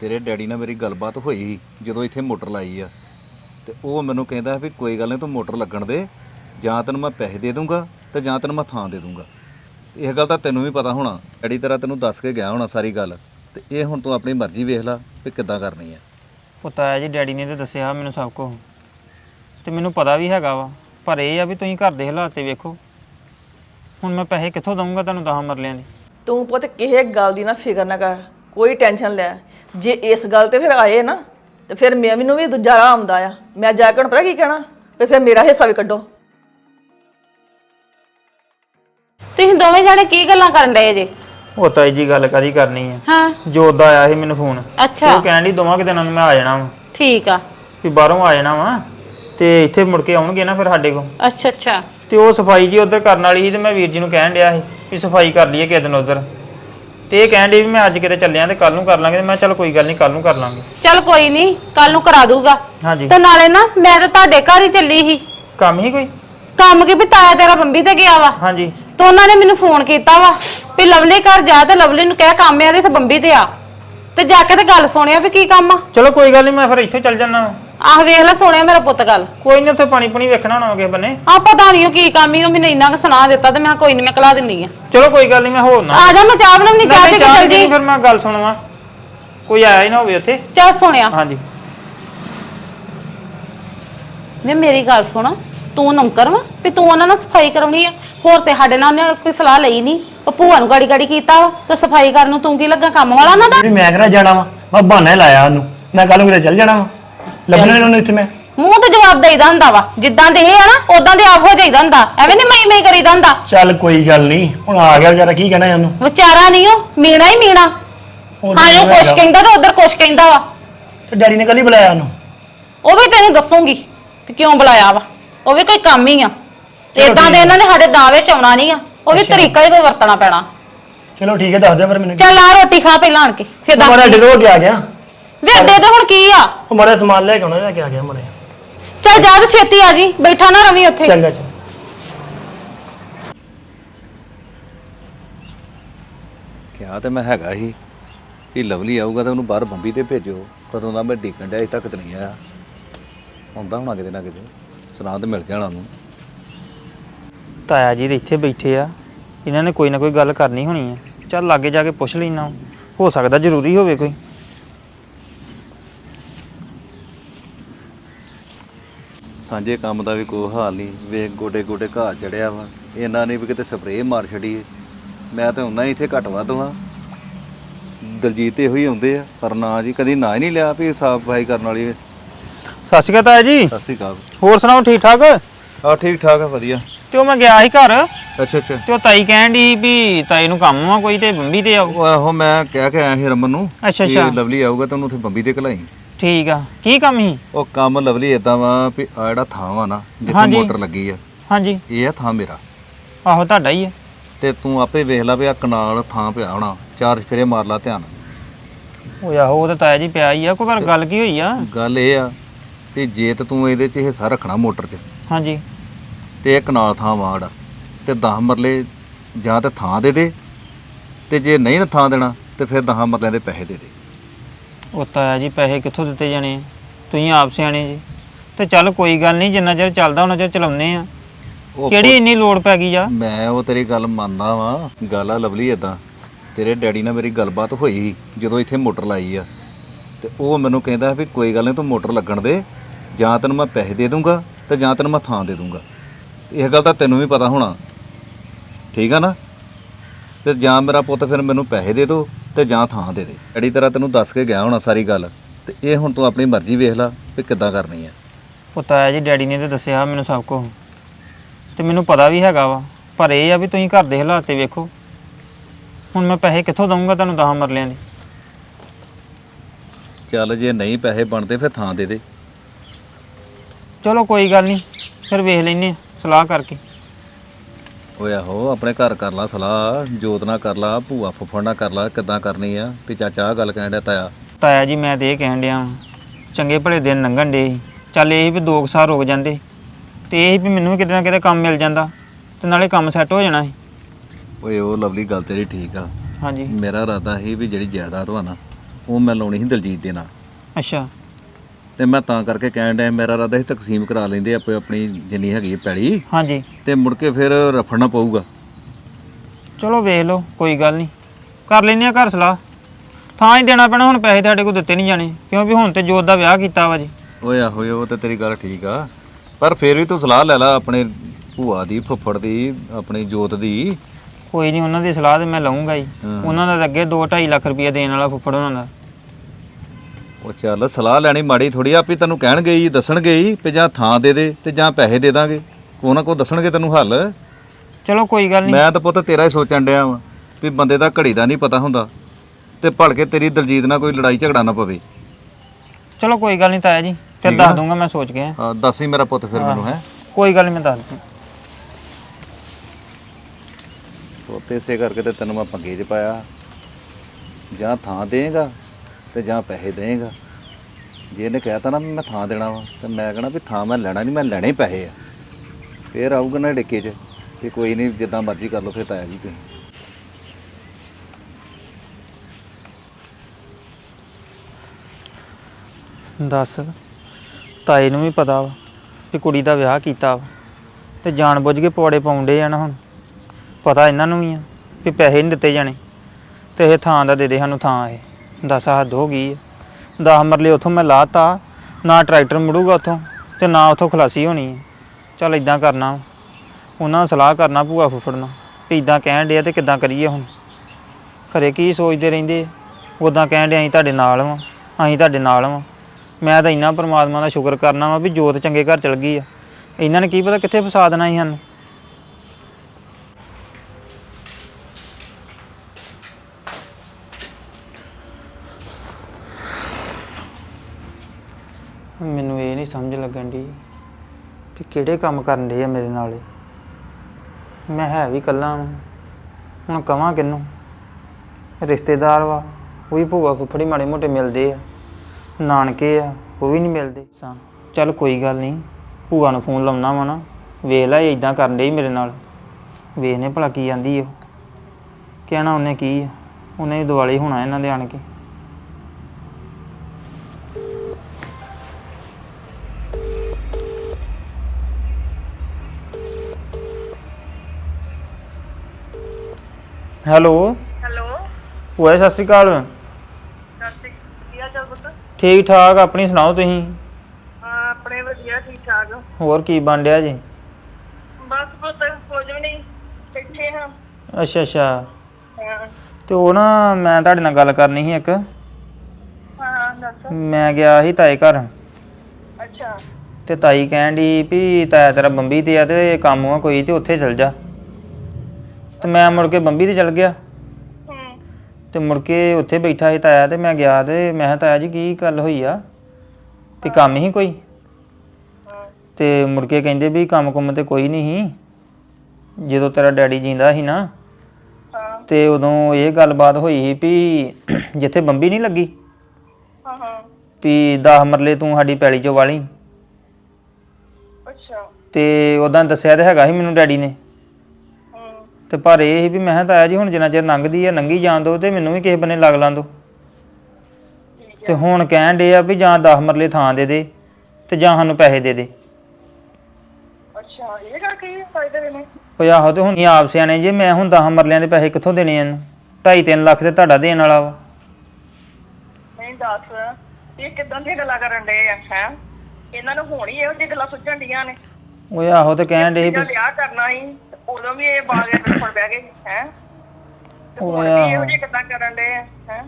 ਤੇਰੇ ਡੈਡੀ ਨਾਲ ਮੇਰੀ ਗੱਲਬਾਤ ਹੋਈ ਸੀ ਜਦੋਂ ਇੱਥੇ ਮੋਟਰ ਲਾਈ ਆ। ਤੇ ਉਹ ਮੈਨੂੰ ਕਹਿੰਦਾ ਵੀ ਕੋਈ ਗੱਲ ਨਹੀਂ ਤੂੰ ਮੋਟਰ ਲੱਗਣ ਦੇ ਜਾਂ ਤੈਨੂੰ ਮੈਂ ਪੈਸੇ ਦੇ ਦੂੰਗਾ ਤੇ ਜਾਂ ਤੈਨੂੰ ਮੈਂ ਥਾਂ ਦੇ ਦੂੰਗਾ। ਤੇ ਇਹ ਗੱਲ ਤਾਂ ਤੈਨੂੰ ਵੀ ਪਤਾ ਹੋਣਾ ਡੈਡੀ ਤੇਰਾ ਤੈਨੂੰ ਦੱਸ ਕੇ ਗਿਆ ਹੋਣਾ ਸਾਰੀ ਗੱਲ। ਤੇ ਇਹ ਹੁਣ ਤੂੰ ਆਪਣੀ ਮਰਜ਼ੀ ਵੇਖ ਲੈ ਵੀ ਕਿੱਦਾਂ ਕਰਨੀ ਆ। ਪਤਾ ਹੈ ਜੀ ਡੈਡੀ ਨੇ ਤੇ ਦੱਸਿਆ ਮੈਨੂੰ ਸਭ ਕੁਝ ਤੇ ਮੈਨੂੰ ਪਤਾ ਵੀ ਹੈਗਾ ਵਾ ਪਰ ਇਹ ਆ ਵੀ ਤੁਸੀਂ ਘਰ ਦੇ ਹਾਲਾਤ ਤੇ ਵੇਖੋ। ਹੁਣ ਮੈਂ ਪੈਸੇ ਕਿੱਥੋਂ ਦਊਂਗਾ ਤੁਹਾਨੂੰ 10 ਮਰਲਿਆਂ ਦੇ? ਤੂੰ ਪੁੱਤ ਕਿਸੇ ਗੱਲ ਦੀ ਨਾ ਫਿਕਰ ਨਾ ਕਰ ਕੋਈ ਟੈਨਸ਼ਨ ਲੈ। ਜੇ ਇਸ ਗੱਲ ਤੇ ਫਿਰ ਆਏ ਨਾ ਤੇ ਫਿਰ ਮੈਂ ਮੈਨੂੰ ਵੀ ਦੂਜਾ ਰਾਹ ਆਉਂਦਾ ਆ। ਮੈਂ ਜਾ ਕੇ ਹੁਣ ਪਤਾ ਕੀ ਕਹਿਣਾ? ਵੀ ਫਿਰ ਮੇਰਾ ਹਿੱਸਾ ਵੀ ਕੱਢੋ। ਤੁਸੀਂ ਦੋਵੇਂ ਜਾਣੇ ਕੀ ਗੱਲਾਂ ਕਰਨ ਡਏ ਜੇ? ਉਹ ਤਾਈ ਜੀ ਗੱਲ ਕਰੀ ਕਰਨੀ ਆ? ਹਾਂ। ਜੋਤ ਦਾ ਆਇਆ ਸੀ ਮੈਨੂੰ ਫੋਨ। ਅੱਛਾ। ਉਹ ਕਹਿਣ ਦੀ ਦੋਵਾਂ ਕਿ ਦਿਨਾਂ ਨੂੰ ਮੈਂ ਆ ਜਾਣਾ ਵਾ। ਠੀਕ ਆ। ਵੀ ਬਾਹਰੋਂ ਆ ਜਾਣਾ ਵਾ ਤੇ ਇੱਥੇ ਮੁੜ ਕੇ ਆਉਣਗੇ ਨਾ ਫਿਰ ਸਾਡੇ ਕੋਲ। ਅੱਛਾ ਅੱਛਾ। ਤੇ ਉਹ ਸਫ਼ਾਈ ਜੀ ਉਧਰ ਕਰਨ ਵਾਲੀ ਸੀ ਤੇ ਮੈਂ ਵੀਰ ਜੀ ਨੂੰ ਕਹਿਣ ਡਿਆ ਸੀ ਵੀ ਸਫ਼ਾਈ ਕਰ ਲਈਏ ਕਿਸੇ ਦਿਨ ਉਧਰ। ਤੇ ਇਹ ਕਹਿਣ ਡਈ ਵੀ ਮੈਂ ਅੱਜ ਕਿਤੇ ਚੱਲਿਆ ਤੇ ਕੱਲ ਨੂੰ ਕਰ ਲਾਂਗੇ ਤੇ ਮੈਂ ਕਿਹਾ ਚੱਲ ਕੋਈ ਗੱਲ ਨਹੀਂ ਕੱਲ ਨੂੰ ਕਰ ਲਾਂਗੇ। ਚੱਲ ਕੋਈ ਨਹੀਂ ਕੱਲ ਨੂੰ ਕਰਾ ਦੂਗਾ ਹਾਂਜੀ। ਤੇ ਨਾਲੇ ਨਾ ਮੈਂ ਤਾਂ ਤੁਹਾਡੇ ਘਰ ਹੀ ਚੱਲੀ ਸੀ। ਕੰਮ ਹੀ ਕੋਈ? ਕੰਮ ਕੀ ਵੀ ਤਾਇਆ ਤੇਰਾ ਬੰਬੀ ਤੇ ਗਿਆ ਵਾ? ਹਾਂਜੀ। ਤੇ ਉਹਨਾਂ ਨੇ ਮੈਨੂੰ ਫੋਨ ਕੀਤਾ ਵਾ ਵੀ ਲਵਲੀ ਘਰ ਜਾ ਤੇ ਲਵਲੀ ਨੂੰ ਕਹਿ ਕੰਮ ਆ ਤੇ ਇੱਥੇ ਬੰਬੀ ਤੇ ਆ। ਤੇ ਜਾ ਕੇ ਤੇ ਗੱਲ ਸੁਣਿਆ ਵੀ ਕੀ ਕੰਮ ਆ? ਚਲੋ ਕੋਈ ਗੱਲ ਨਹੀਂ ਮੈਂ ਫਿਰ ਇੱਥੇ ਚੱਲ ਜਾਣਾ ਆਹ ਵੇਖ ਲੈ ਸੁਣਿਆ ਮੇਰਾ ਪੁੱਤ ਗੱਲ। ਕੋਈ ਨਹੀਂ ਉੱਥੇ ਪਾਣੀ ਪੁਣੀ ਵੇਖਣਾ ਹੋਣਾ ਕਿਸੇ ਬੰਨੇ। ਆ ਪਤਾ ਨਹੀਂ ਉਹ ਕੀ ਕੰਮ ਹੀ ਉਹ ਮੈਨੂੰ ਇੰਨਾ ਕੁ ਸੁਣਾ ਦਿੱਤਾ ਤੇ ਮੈਂ ਕਿਹਾ ਕੋਈ ਨਹੀਂ ਮੈਂ ਕਲਾ ਦਿੰਨੀ ਆ। ਚਲੋ ਕੋਈ ਗੱਲ ਨਹੀਂ ਮੈਂ ਹੋਰ ਨਾ। ਆ ਜਾ ਮੈਂ ਚਾਹ ਬਣਾਉਣੀ ਚਾਹ ਤੇ ਚਾਹ ਚੱਲ ਜੀ ਫਿਰ ਮੈਂ ਗੱਲ ਸੁਣਵਾ। ਕੋਈ ਆਇਆ ਹੀ ਨਾ ਹੋਵੇ ਉੱਥੇ। ਚਾਹ ਸੁਣਿਆ ਹਾਂਜੀ। ਵੇ ਮੇਰੀ ਗੱਲ ਸੁਣ ਤੂੰ ਨੌਕਰ ਵਾ ਵੀ ਤੂੰ ਉਹਨਾਂ ਨਾਲ ਸਫ਼ਾਈ ਕਰਾਉਣੀ ਆ। ਹੋਰ ਤੇ ਸਾਡੇ ਨਾਲ ਉਹਨੇ ਕੋਈ ਸਲਾਹ ਲਈ ਨਹੀਂ ਉਹ ਭੂਆ ਨੂੰ ਗਾੜੀ ਗਾੜੀ ਕੀਤਾ ਵਾ ਤੇ ਸਫ਼ਾਈ ਕਰਨ ਨੂੰ ਤੂੰ ਕੀ ਲੱਗਾ ਕੰਮ ਵਾਲਾ ਉਹਨਾਂ ਦਾ? ਵੀ ਮੈਂ ਕਿਹੜਾ ਜਾਣਾ ਵਾ? ਮੈਂ ਬਹਾਨਾ ਹੀ ਲਾਇਆ ਉਹਨੂੰ। ਮੈਂ ਕੱਲ ਨੂੰ ਕਿਤੇ ਚੱਲ ਜਾਣਾ ਵਾ। ਲੱਭਣਾ ਇਹਨਾਂ ਨੂੰ ਇੱਥੇ ਮੈਂ। ਮੂੰਹ ਤੇ ਜਵਾਬ ਦੇਈਦਾ ਹੁੰਦਾ ਵਾ। ਜਿੱਦਾਂ ਦੇ ਇਹ ਆ ਨਾ ਉਦਾਂ ਦੇ ਆਪ ਹੋ ਜਾਈਦਾ ਹੁੰਦਾ। ਐਵੇਂ ਨਹੀਂ ਮੈਂ ਮੈਂ ਕਰੀਦਾ ਹੁੰਦਾ। ਚੱਲ ਕੋਈ ਗੱਲ ਨਹੀਂ ਹੁਣ ਆ ਗਿਆ ਵਿਚਾਰਾ ਕੀ ਕਹਿਣਾ ਇਹਨੂੰ? ਵਿਚਾਰਾ ਨਹੀਂ ਉਹ ਮੀਣਾ ਹੀ ਮੀਣਾ। ਹਾਂ ਉਹ ਕੁਛ ਕਹਿੰਦਾ ਤੇ ਉਧਰ ਕੁਛ ਕਹਿੰਦਾ ਵਾ। ਤੇ ਡੈਡੀ ਨੇ ਕੱਲ ਹੀ ਬੁਲਾਇਆ ਉਹਨੂੰ। ਉਹ ਵੀ ਤੈਨੂੰ ਦੱਸੂਗੀ ਕਿ ਕਿਉਂ ਬੁਲਾਇਆ ਵਾ। ਉਹ ਵੀ ਕੋਈ ਕੰਮ ਹੀ ਆ। ਤੇ ਇਦਾਂ ਦੇ ਇਹਨਾਂ ਨੇ ਸਾਡੇ ਦਾਅਵੇ ਚ ਆਉਣਾ ਨਹੀਂ ਆ। ਉਹ ਵੀ ਤਰੀਕਾ ਹੀ ਕੋਈ ਵਰਤਣਾ ਪੈਣਾ। ਚਲੋ ਠੀਕ ਹੈ ਦੱਸ ਦਿਓ ਫਿਰ ਮੈਨੂੰ। ਚੱਲ ਆ ਰੋਟੀ ਖਾ ਪਹਿਲਾਂ ਆਣ ਕੇ ਫਿਰ ਦੱਸ ਡਿਲੋ ਕੇ ਆ ਗਿਆ। ਵੇ ਅੱਡੇ ਤੇ ਹੁਣ ਕੀ ਆ? ਉਹ ਮਾਰਾ ਸਮਾਨ ਲੈ ਕੇ ਆਉਣਾ ਲੈ ਕੇ ਆ ਗਿਆ ਮਾਰੇ ਚੱਲ ਜਾ ਤੇ ਛੇਤੀ ਆ ਜੀ ਬੈਠਾ ਨਾ ਰਵੀ ਉੱਥੇ। ਚੰਗਾ ਚੰਗਾ। ਕਿਹਾ ਤੇ ਮੈਂ ਹੈਗਾ ਹੀ ਕਿ ਲਵਲੀ ਆਊਗਾ ਤਾਂ ਉਹਨੂੰ ਬਾਹਰ ਬੰਬੀ ਤੇ ਭੇਜੋ ਕਦੋਂ ਦਾ ਮੈਂ ਡੀਕਣ ਡਿਆ ਅਜੇ ਤੱਕ ਤੇ ਨਹੀਂ ਆਇਆ। ਹੁੰਦਾ ਹੋਣਾ ਕਿਤੇ ਨਾ ਕਿਤੇ ਤੇ ਮਿਲ ਜਾਣਾ ਉਹਨੂੰ। ਤਾਇਆ ਜੀ ਦੇ ਇੱਥੇ ਬੈਠੇ ਆ ਇਹਨਾਂ ਨੇ ਕੋਈ ਨਾ ਕੋਈ ਗੱਲ ਕਰਨੀ ਹੋਣੀ ਆ। ਚੱਲ ਲਾਗੇ ਜਾ ਕੇ ਪੁੱਛ ਲੈਣਾ ਹੋ ਸਕਦਾ ਜ਼ਰੂਰੀ ਹੋਵੇ ਕੋਈ। ਸਾਂਝੇ ਕੰਮ ਦਾ ਵੀ ਕੋਈ ਹਾਲ ਨਹੀਂ। ਵੇਖ ਗੋਡੇ ਗੋਡੇ ਘਾਹ ਚੜਿਆ ਵਾ। ਇਹਨਾਂ ਨੇ ਵੀ ਕਿਤੇ ਸਪਰੇਅ ਮਾਰ ਛੜੀ ਮੈਂ ਤਾਂ ਉਹਨਾਂ ਹੀ ਇੱਥੇ ਘੱਟ ਵੱਧ ਵਾਂ। ਦਲਜੀਤ ਇਹੋ ਹੀ ਆਉਂਦੇ ਆ ਪਰ ਨਾ ਜੀ ਕਦੀ ਨਾ ਹੀ ਨਹੀਂ ਲਿਆ ਵੀ ਸਾਫ਼ ਸਫ਼ਾਈ ਕਰਨ ਵਾਲੀ। ਸਤਿ ਸ਼੍ਰੀ ਅਕਾਲ ਤਾਇਆ ਜੀ। ਸਤਿ ਸ਼੍ਰੀ ਅਕਾਲ। ਹੋਰ ਸੁਣਾਓ ਠੀਕ ਠਾਕ? ਆ ਠੀਕ ਠਾਕ ਆ ਵਧੀਆ। ਤੇ ਉਹ ਮੈਂ ਗਿਆ ਸੀ ਘਰ। ਅੱਛਾ ਅੱਛਾ। ਤੇ ਉਹ ਤਾਈ ਕਹਿਣ ਦੀ ਵੀ ਤਾਈ ਨੂੰ ਕੰਮ ਆ ਕੋਈ ਤੇ ਬੰਬੀ ਤੇ ਆਓ। ਉਹ ਮੈਂ ਕਹਿ ਕੇ ਆਇਆ ਸੀ ਰਮਨ ਨੂੰ ਅੱਛਾ, ਅੱਛਾ। ਲਵਲੀ ਆਊਗਾ ਤਾਂ ਉਹਨੂੰ ਉੱਥੇ ਬੰਬੀ ਤੇ ਘਲਾਈ। ਠੀਕ ਆ। ਕੀ ਕੰਮ ਸੀ? ਉਹ ਕੰਮ ਲਵਲੀ ਇਦਾਂ ਵਾ ਵੀ ਆ ਜਿਹੜਾ ਥਾਂ ਵਾ ਨਾ ਜਿੱਥੇ ਹਾਂਜੀ। ਮੋਟਰ ਲੱਗੀ ਆ ਹਾਂਜੀ। ਇਹ ਆ ਥਾਂ ਮੇਰਾ। ਆਹੋ ਤੁਹਾਡਾ ਹੀ ਆ। ਤੇ ਤੂੰ ਆਪੇ ਵੇਖ ਲੈ ਵੀ ਆ ਕਨਾਲ ਥਾਂ ਪਿਆ ਹੋਣਾ ਚਾਰ ਫੇਰੇ ਮਾਰ ਲਾ ਧਿਆਨ। ਉਹ ਆਹੋ ਉਹ ਤਾਂ ਤਾਇਆ ਜੀ ਪਿਆ ਹੀ ਆ ਕੋਈ ਪਰ ਗੱਲ ਕੀ ਹੋਈ ਆ? ਗੱਲ ਇਹ ਆ ਵੀ ਜੇ ਤੇ ਤੂੰ ਇਹਦੇ 'ਚ ਹਿੱਸਾ ਰੱਖਣਾ ਮੋਟਰ 'ਚ ਹਾਂਜੀ। ਤੇ ਇਹ ਕਨਾਲ ਥਾਂ ਵਾੜ ਤੇ 10 ਮਰਲੇ ਜਾਂ ਤੇ ਥਾਂ ਦੇ ਦੇ ਤੇ ਜੇ ਨਹੀਂ ਥਾਂ ਦੇਣਾ ਤੇ ਫਿਰ 10 ਮਰਲਿਆਂ ਦੇ ਪੈਸੇ ਦੇ ਦੇ। ਉਹ ਤਾਇਆ ਜੀ ਪੈਸੇ ਕਿੱਥੋਂ ਦਿੱਤੇ ਜਾਣੇ ਆ? ਤੁਸੀਂ ਆਪ ਸਿਆਣੇ ਜੀ। ਤੇ ਚੱਲ ਕੋਈ ਗੱਲ ਨਹੀਂ ਜਿੰਨਾ ਚਿਰ ਚੱਲਦਾ ਉਹਨਾਂ ਚਿਰ ਚਲਾਉਨੇ ਆ। ਉਹ ਕਿਹੜੀ ਇੰਨੀ ਲੋੜ ਪੈ ਗਈ ਆ ਮੈਂ ਉਹ ਤੇਰੀ ਗੱਲ ਮੰਨਦਾ ਵਾਂ। ਗੱਲ ਆ ਲਵਲੀ ਇਦਾਂ ਤੇਰੇ ਡੈਡੀ ਨਾਲ ਮੇਰੀ ਗੱਲਬਾਤ ਹੋਈ ਸੀ ਜਦੋਂ ਇੱਥੇ ਮੋਟਰ ਲਾਈ ਆ। ਤੇ ਉਹ ਮੈਨੂੰ ਕਹਿੰਦਾ ਵੀ ਕੋਈ ਗੱਲ ਨਹੀਂ ਤੂੰ ਮੋਟਰ ਲੱਗਣ ਦੇ। ਜਾਂ ਤੈਨੂੰ ਮੈਂ ਪੈਸੇ ਦੇ ਦੂੰਗਾ ਤੇ ਜਾਂ ਤੈਨੂੰ ਮੈਂ ਥਾਂ ਦੇ ਦੂੰਗਾ। ਇਹ ਗੱਲ ਤਾਂ ਤੈਨੂੰ ਵੀ ਪਤਾ ਹੋਣਾ। ਠੀਕ ਆ ਨਾ? ਤੇ ਜਾਂ ਮੇਰਾ ਪੁੱਤ ਫਿਰ ਮੈਨੂੰ ਪੈਸੇ ਦੇ ਦੋ। ਤੇ ਜਾਂ ਥਾਂ ਦੇ ਦੇ। ਡੈਡੀ ਤੇਰਾ ਤੈਨੂੰ ਦੱਸ ਕੇ ਗਿਆ ਹੋਣਾ ਸਾਰੀ ਗੱਲ ਤੇ ਇਹ ਹੁਣ ਤੂੰ ਆਪਣੀ ਮਰਜ਼ੀ ਵੇਖ ਲੈ ਵੀ ਕਿੱਦਾਂ ਕਰਨੀ ਆ। ਉਹ ਤਾਇਆ ਜੀ ਡੈਡੀ ਨੇ ਤੇ ਦੱਸਿਆ ਮੈਨੂੰ ਸਭ ਕੁਝ ਤੇ ਮੈਨੂੰ ਪਤਾ ਵੀ ਹੈਗਾ ਵਾ ਪਰ ਇਹ ਆ ਵੀ ਤੁਸੀਂ ਘਰ ਦੇ ਹਾਲਾਤ ਤੇ ਵੇਖੋ। ਹੁਣ ਮੈਂ ਪੈਸੇ ਕਿੱਥੋਂ ਦਊਂਗਾ ਤੁਹਾਨੂੰ 10 ਮਰਲਿਆਂ ਦੇ? ਚੱਲ ਜੇ ਨਹੀਂ ਪੈਸੇ ਬਣਦੇ ਫਿਰ ਥਾਂ ਦੇ ਦੇ। ਚਲੋ ਕੋਈ ਗੱਲ ਨਹੀਂ ਫਿਰ ਵੇਖ ਲੈਨੇ ਆ ਸਲਾਹ ਕਰਕੇ। ਓਏ ਆਹੋ ਆਪਣੇ ਘਰ ਕਰ ਲਾ ਸਲਾਹ ਜੋਤ ਨਾਲ ਕਰ ਲਾ ਭੂਆ ਫੁੱਫੜ ਨਾਲ ਕਰ ਲਾ ਕਿੱਦਾਂ ਕਰਨੀ ਆ? ਵੀ ਚਾਚਾ ਆਹ ਗੱਲ ਕਹਿਣ ਡਿਆ ਤਾਇਆ। ਤਾਇਆ ਜੀ ਮੈਂ ਤੇ ਇਹ ਕਹਿਣ ਡਿਆ ਵਾਂ ਚੰਗੇ ਭਲੇ ਦਿਨ ਲੰਘਣ ਡੇ ਚੱਲ ਇਹ ਸੀ ਵੀ ਦੋ ਕੁ ਸਾਲ ਰੁਕ ਜਾਂਦੇ ਤੇ ਇਹ ਸੀ ਵੀ ਮੈਨੂੰ ਵੀ ਕਿਤੇ ਨਾ ਕਿਤੇ ਕੰਮ ਮਿਲ ਜਾਂਦਾ ਤੇ ਨਾਲੇ ਕੰਮ ਸੈੱਟ ਹੋ ਜਾਣਾ ਸੀ। ਓਏ ਉਹ ਲਵਲੀ ਗੱਲ ਤੇਰੀ ਠੀਕ ਆ। ਹਾਂਜੀ। ਮੇਰਾ ਇਰਾਦਾ ਸੀ ਵੀ ਜਿਹੜੀ ਜਾਇਦਾਦ ਵਾ ਨਾ ਉਹ ਮੈਂ ਲਾਉਣੀ ਸੀ ਦਲਜੀਤ ਦੇ ਨਾਲ। ਅੱਛਾ। ਤੇ ਮੈਂ ਤਾਂ ਕਰਕੇ ਕਹਿਣ ਡਿਆ ਮੇਰਾ ਰਾਦਾ ਸੀ ਤਕਸੀਮ ਕਰਾ ਲੈਂਦੇ ਆਪੇ ਆਪਣੀ ਜਿੰਨੀ ਹੈਗੀ ਹੈ ਪੈਲੀ। ਹਾਂਜੀ। ਤੇ ਮੁੜ ਕੇ ਫਿਰ ਰਫੜਨਾ ਪਊਗਾ। ਚਲੋ ਵੇਖ ਲਓ ਕੋਈ ਗੱਲ ਨਹੀਂ। ਕਰ ਲੈਨੇ ਆ ਘਰ ਸਲਾਹ। ਥਾਂ ਹੀ ਦੇਣਾ ਪੈਣਾ ਹੁਣ ਪੈਸੇ ਤੁਹਾਡੇ ਕੋਲ ਦਿੱਤੇ ਨਹੀਂ ਜਾਣੇ। ਕਿਉਂਕਿ ਹੁਣ ਤੇ ਜੋਤ ਦਾ ਵਿਆਹ ਕੀਤਾ ਵਾ ਜੀ। ਓਏ ਆਹੋ ਉਹ ਤੇ ਤੇਰੀ ਗੱਲ ਠੀਕ ਆ। ਪਰ ਫਿਰ ਵੀ ਤੂੰ ਸਲਾਹ ਲੈ ਲੈ ਆਪਣੇ ਭੂਆ ਦੀ ਫੁੱਫੜ ਦੀ ਆਪਣੀ ਜੋਤ ਦੀ। ਕੋਈ ਨਹੀਂ ਉਹਨਾਂ ਦੀ ਸਲਾਹ ਤੇ ਮੈਂ ਲਵਾਂਗਾ ਹੀ। ਉਹਨਾਂ ਦਾ ਤਾਂ ਅੱਗੇ 2.5 ਲੱਖ ਰੁਪਏ ਦੇਣ ਵਾਲਾ ਫੁੱਫੜ ਉਹਨਾਂ ਦਾ। ਉਹ ਚੱਲ ਸਲਾਹ ਲੈਣੀ ਮਾੜੀ ਥੋੜੀ ਆਪੇ ਤੈਨੂੰ ਕਹਿਣਗੇ ਹੀ ਦੱਸਣਗੇ ਹੀ ਵੀ ਜਾਂ ਥਾਂ ਦੇ ਦੇ ਤੇ ਜਾਂ ਪੈਸੇ ਦੇ ਦਾਂਗੇ। ਕੋ ਨਾ ਕੋ ਦੱਸਣਗੇ ਤੈਨੂੰ ਹੱਲ। ਚਲੋ ਕੋਈ ਗੱਲ ਨਹੀਂ। ਮੈਂ ਤਾਂ ਪੁੱਤ ਤੇਰਾ ਹੀ ਸੋਚਣ ਡਿਆ ਵਾਂ ਵੀ ਬੰਦੇ ਦਾ ਘੜੀ ਦਾ ਨਹੀਂ ਪਤਾ ਹੁੰਦਾ ਤੇ ਭੜ ਕੇ ਤੇਰੀ ਦਲਜੀਤ ਨਾਲ ਕੋਈ ਲੜਾਈ ਝਗੜਾ ਨਾ ਪਵੇ। ਚਲੋ ਕੋਈ ਗੱਲ ਨਹੀਂ ਤਾਇਆ ਜੀ ਤੇ ਦੱਸ ਦੂੰਗਾ ਮੈਂ ਸੋਚ ਕੇ ਹਾਂ, ਦੱਸ ਹੀ ਮੇਰਾ ਪੁੱਤ ਫਿਰ ਮੈਨੂੰ ਹੈ। ਕੋਈ ਗੱਲ ਨਹੀਂ ਮੈਂ ਦੱਸ ਦੂੰ। ਉਹ ਤੇ ਇਸੇ ਕਰਕੇ ਤੇ ਤੈਨੂੰ ਮੈਂ ਪੰਗੇ 'ਚ ਪਾਇਆ। ਜਾਂ ਥਾਂ ਦੇਗਾ ਤੇ ਜਾਂ ਪੈਸੇ ਦੇਗਾ। ਜੇ ਇਹਨੇ ਕਹਿਤਾ ਨਾ ਵੀ ਮੈਂ ਥਾਂ ਦੇਣਾ ਵਾ, ਤੇ ਮੈਂ ਕਹਣਾ ਵੀ ਥਾਂ ਮੈਂ ਲੈਣਾ ਨਹੀਂ ਮੈਂ ਲੈਣੇ ਹੀ ਪੈਸੇ ਆ। ਫੇਰ ਆਊਗਾ ਨਾ ਡਿੱਕੇ 'ਚ ਕਿ ਕੋਈ ਨਹੀਂ ਜਿੱਦਾਂ ਮਰਜ਼ੀ ਕਰ ਲਓ, ਫਿਰ ਤਾਇਆ ਜੀ ਤੁਸੀਂ। ਦੱਸ, ਤਾਏ ਨੂੰ ਵੀ ਪਤਾ ਵਾ ਕਿ ਕੁੜੀ ਦਾ ਵਿਆਹ ਕੀਤਾ ਵਾ, ਤੇ ਜਾਣ ਬੁੱਝ ਕੇ ਪੌੜੇ ਪਾਉਂਦੇ ਆ ਨਾ ਹੁਣ। ਪਤਾ ਇਹਨਾਂ ਨੂੰ ਵੀ ਆ ਕਿ ਪੈਸੇ ਨਹੀਂ ਦਿੱਤੇ ਜਾਣੇ, ਤੇ ਇਹ ਥਾਂ ਦਾ ਦੇ ਦੇ ਸਾਨੂੰ ਥਾਂ ਇਹ। ਦਸ ਹੱਦ ਹੋ ਗਈ ਆ। 10 ਮਰਲੇ ਉੱਥੋਂ ਮੈਂ ਲਾਤਾ, ਨਾ ਟਰੈਕਟਰ ਮੁੜੂਗਾ ਉੱਥੋਂ ਤੇ ਨਾ ਉੱਥੋਂ ਖਲਾਸੀ ਹੋਣੀ ਹੈ ਚੱਲ ਇਦਾਂ ਕਰਨਾ ਉਹਨਾਂ ਨਾਲ ਸਲਾਹ ਕਰਨਾ ਭੂਆ ਫੁੱਫੜ ਨਾਲ ਵੀ ਇਦਾਂ ਕਹਿਣ ਡਿਆ ਤੇ ਕਿੱਦਾਂ ਕਰੀਏ ਹੁਣ। ਖਰੇ ਕੀ ਸੋਚਦੇ ਰਹਿੰਦੇ ਉਦਾਂ ਕਹਿਣ ਡਿਆ ਅਸੀਂ ਤੁਹਾਡੇ ਨਾਲ ਵਾਂ, ਅਸੀਂ ਤੁਹਾਡੇ ਨਾਲ ਵਾਂ। ਮੈਂ ਤਾਂ ਇੰਨਾ ਪਰਮਾਤਮਾ ਦਾ ਸ਼ੁਕਰ ਕਰਨਾ ਵਾ ਵੀ ਜੋਤ ਚੰਗੇ ਘਰ ਚਲ ਗਈ ਆ। ਇਹਨਾਂ ਨੇ ਕੀ ਪਤਾ ਕਿੱਥੇ ਫਸਾ ਦੇਣਾ ਸੀ ਸਾਨੂੰ। ਮੈਨੂੰ ਇਹ ਨਹੀਂ ਸਮਝ ਲੱਗਣ ਦੀ ਕਿ ਕਿਹੜੇ ਕੰਮ ਕਰਨ ਦੇ ਆ ਮੇਰੇ ਨਾਲ ਇਹ। ਮੈਂ ਹੈ ਵੀ ਇਕੱਲਾ ਵਾਂ, ਹੁਣ ਕਵਾਂ ਕਿਹਨੂੰ? ਰਿਸ਼ਤੇਦਾਰ ਵਾ, ਉਹ ਵੀ ਭੂਆ ਫੁੱਫੜੀ ਮਾੜੇ ਮੋਟੇ ਮਿਲਦੇ ਆ। ਨਾਨਕੇ ਆ, ਉਹ ਵੀ ਨਹੀਂ ਮਿਲਦੇ। ਸਾਂ, ਚੱਲ ਕੋਈ ਗੱਲ ਨਹੀਂ, ਭੂਆ ਨੂੰ ਫੋਨ ਲਾਉਣਾ ਵਾ ਨਾ, ਵੇਖ ਲੈ ਇਦਾਂ ਕਰਨ ਡਈ ਮੇਰੇ ਨਾਲ। ਵੇਖਨੇ ਭਲਾ ਕੀ ਆਂਦੀ ਉਹ। ਕਹਿਣਾ ਉਹਨੇ ਕੀ ਆ, ਉਹਨੇ ਵੀ ਦਿਵਾਲੀ ਹੋਣਾ ਇਹਨਾਂ ਦੇ ਆਣ ਕੇ। ਹੈਲੋ। ਹੈਲੋ। ਓਏ ਸਤਿ ਸ਼੍ਰੀ ਅਕਾਲ। ਸਤਿ ਹਾਲ ਚਾਲ ਪੁੱਤ? ਠੀਕ ਠਾਕ ਆਪਣੀ ਸੁਣਾਓ ਤੁਸੀਂ? ਹਾਂ ਆਪਣੇ ਵਧੀਆ ਠੀਕ ਠਾਕ। ਹੋਰ ਕੀ ਬਣ ਡਿਆ ਜੀ? ਬਸ ਪੁੱਤ ਕੁਝ ਵੀ ਨਹੀਂ ਬੈਠੇ ਹਾਂ। ਅੱਛਾ ਅੱਛਾ। ਹਾਂ। ਤੇ ਉਹ ਨਾ ਮੈਂ ਤੁਹਾਡੇ ਨਾਲ ਗੱਲ ਕਰਨੀ ਸੀ ਇੱਕ। ਹਾਂ ਦੱਸ। ਮੈਂ ਗਿਆ ਸੀ ਤਾਏ ਘਰ। ਅੱਛਾ। ਤੇ ਤਾਈ ਕਹਿਣ ਦੀ ਵੀ ਤਾਇਆ ਤੇਰਾ ਬੰਬੀ ਤੇ ਆ ਤੇ ਕੰਮ ਆ ਕੋਈ ਤੇ ਉੱਥੇ ਚਲ ਜਾ। ਤੇ ਮੈਂ ਮੁੜ ਕੇ ਬੰਬੀ ਤੇ ਚਲ ਗਿਆ। ਹੂੰ। ਤੇ ਮੁੜ ਕੇ ਉੱਥੇ ਬੈਠਾ ਸੀ ਤਾਇਆ ਤੇ ਮੈਂ ਗਿਆ ਤੇ ਮੈਂ ਕਿਹਾ ਤਾਇਆ ਜੀ ਕੀ ਗੱਲ ਹੋਈ ਆ? ਵੀ ਕੰਮ ਹੀ ਕੋਈ? ਤੇ ਮੁੜ ਕੇ ਕਹਿੰਦੇ ਵੀ ਕੰਮ ਕੁੰਮ ਤੇ ਕੋਈ ਨਹੀਂ ਸੀ। ਜਦੋਂ ਤੇਰਾ ਡੈਡੀ ਜਿੰਦਾ ਸੀ ਨਾ ਹਾਂ। ਤੇ ਉਦੋਂ ਇਹ ਗੱਲਬਾਤ ਹੋਈ ਸੀ ਵੀ ਜਿੱਥੇ ਬੰਬੀ ਨਹੀਂ ਲੱਗੀ ਹਾਂ ਹਾਂ। ਵੀ 10 ਮਰਲੇ ਤੂੰ ਸਾਡੀ ਪੈਲੀ ਚੋਂ ਵਾਲੀ। ਅੱਛਾ। ਤੇ ਉਦਾਂ ਦੱਸਿਆ ਤੇ ਹੈਗਾ ਸੀ ਮੈਨੂੰ ਡੈਡੀ ਨੇ। ਤੇ ਪਰ ਇਹ ਸੀ ਵੀ ਮੈਂ ਕਿਹਾ ਤਾਇਆ ਜੀ ਹੁਣ ਜਿੰਨਾ ਚਿਰ ਲੰਘਦੀ ਆ ਲੰਘੀ ਜਾਣ ਦੋ ਤੇ ਮੈਨੂੰ ਵੀ ਕਿਸੇ ਬੰਨੇ ਲੱਗ ਲਾਂ ਦੋ ਤੇ ਹੁਣ ਕਹਿਣ ਦੇ ਆ ਵੀ ਜਾਂ 10 ਮਰਲੇ ਥਾਂ ਦੇ ਦੇ ਤੇ ਜਾਂ ਸਾਨੂੰ ਪੈਸੇ ਦੇ ਦੇ। ਅੱਛਾ ਇਹ ਗੱਲ ਕੀ ਫਾਇਦੇ ਨੇ ਉਹ ਆਹੋ ਤੇ ਹੁਣ ਹੀ ਆਪ ਸਿਆਣੇ ਜੇ ਮੈਂ ਹੁਣ 10 ਮਰਲਿਆਂ ਦੇ ਪੈਸੇ ਕਿੱਥੋਂ ਦੇਣੇ ਇਹਨੂੰ? 2.5 3 ਲੱਖ ਤੇ ਤੁਹਾਡਾ ਦੇਣ ਵਾਲਾ ਵਾ। ਨਹੀਂ ਦੱਸ ਇਹ ਕਿਦਾਂ ਦੀਆਂ ਗੱਲਾਂ ਕਰਨ ਦੇ ਆ ਹੈ? ਇਹਨਾਂ ਨੂੰ ਹੋਣੀ ਇਹੋ ਜਿਹੀ ਗੱਲਾਂ ਸੁਝਣ ਡੀਆਂ ਨੇ। ਉਹ ਆਹੋ ਤੇ ਕਹਿਣ ਦੇ ਵੀ ਵਿਆਹ ਕਰਨਾ ਸੀ। ਉਦੋਂ ਵੀ ਇਹ ਬਾਗ ਉੱਪਰ ਬਹਿ ਗਏ ਹੈ? ਇਹੋ ਜਿਹੀ ਗੱਲਾਂ ਕਰਨ ਦੇ ਹੈ?